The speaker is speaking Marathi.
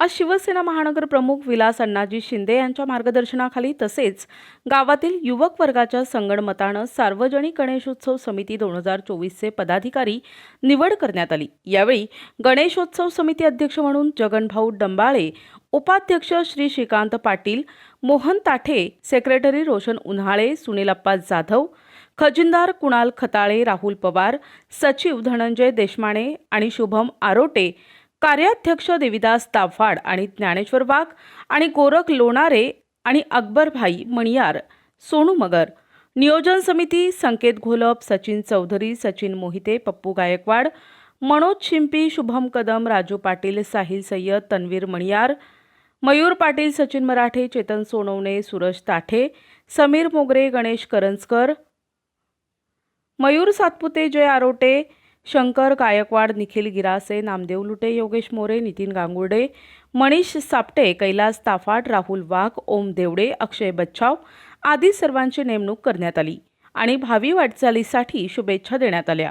आज शिवसेना महानगर प्रमुख विलास अण्णाजी शिंदे यांच्या मार्गदर्शनाखाली तसेच गावातील युवक वर्गाच्या संगणमतानं सार्वजनिक गणेशोत्सव समिती दोन हजार चोवीसचे पदाधिकारी निवड करण्यात आली. यावेळी गणेशोत्सव समिती अध्यक्ष म्हणून जगनभाऊ डंबाळे उपाध्यक्ष श्री श्रीकांत पाटील मोहन ताठे सेक्रेटरी रोशन उन्हाळे सुनीलप्पा जाधव खजिनदार कुणाल खताळे राहुल पवार सचिव धनंजय देशमाने आणि शुभम आरोटे कार्याध्यक्ष देविदास ताफाड आणि ज्ञानेश्वर वाघ आणि गोरख लोणारे आणि अकबरभाई मणियार सोनू मगर. नियोजन समिती संकेत घोलप सचिन चौधरी सचिन मोहिते पप्पू गायकवाड मनोज शिंपी शुभम कदम राजू पाटील साहिल सय्यद तन्वीर मणियार मयूर पाटील सचिन मराठे चेतन सोनवणे सुरज ताठे समीर मोगरे गणेश करंजकर मयूर सातपुते जय आरोटे शंकर गायकवाड निखिल गिरासे नामदेव लुटे योगेश मोरे नितीन गांगुर्डे मनीष सापटे कैलास ताफाट राहुल वाघ ओम देवडे अक्षय बच्छाव आदी सर्वांची नेमणूक करण्यात आली आणि भावी वाटचालीसाठी शुभेच्छा देण्यात आल्या.